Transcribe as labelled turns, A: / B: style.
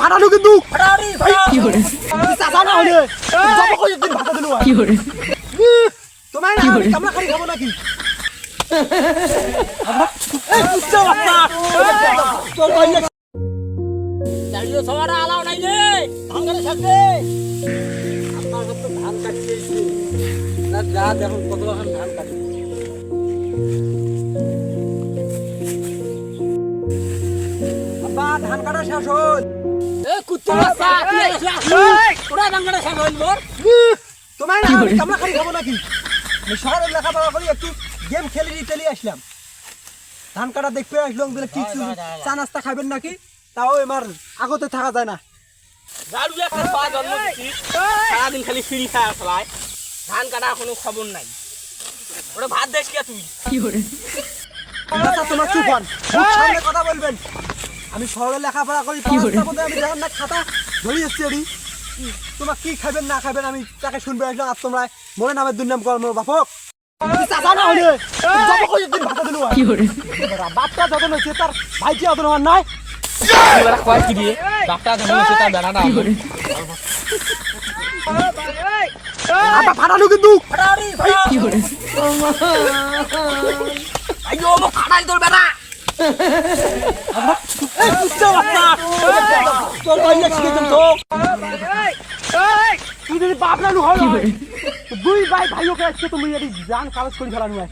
A: ফাটানো কিন্তু
B: কি করে
A: চাচা না হলে একদিন ভাতা দিলো
B: কি করে
A: তোমার না আমি কামলা খালি খাব নাকি
C: সবার আলাও নাই রে ভাঙারে থাকবে আমার সব তো ধান কাটতে না যা দেখুন কত এখন ধান কাটবে
A: ধান কাটা শেষ হল। তোমার না খালি খাব নাকি? আমি শহরে লেখাপড়া করি একটু গেম খেলে টেলি আসলাম। ধান কাটা দেখতে আসলাম বলে চা নাস্তা খাবেন নাকি? তাও এবার আগতে থাকা যায় না।
C: সারাদিন খালি ফ্রি ফায়ার খেলায় ধান কাটা কোনো খবর নাই। ওরা ভাত দেশ কে তুই?
B: কি করে
A: তোমার চুপ হন কথা বলবেন। আমি শহরে লেখাপড়া করি আমি দেখেন না খাতা ধরি এসছি তোমার কি খাবেন না খাবেন আমি তাকে শুনবে আসলাম আর তোমরা মনে নামের দুর্নাম কর মোর বাপক বাপটা যতন হয়েছে তার ভাইটি হওয়ার নাই।
C: কয় কি দিয়ে? বাপটা
A: ফাটানো কিন্তু।
C: তোর বেড়া
A: এই কুত্তা বাচ্চা তোর ভাই শিখেছেন তো তুই যদি বাপ না লু
B: কি করে
A: দুই ভাই ভাইও কে আজকে তুমি যদি জান কাগজ করে ফেলানো হয়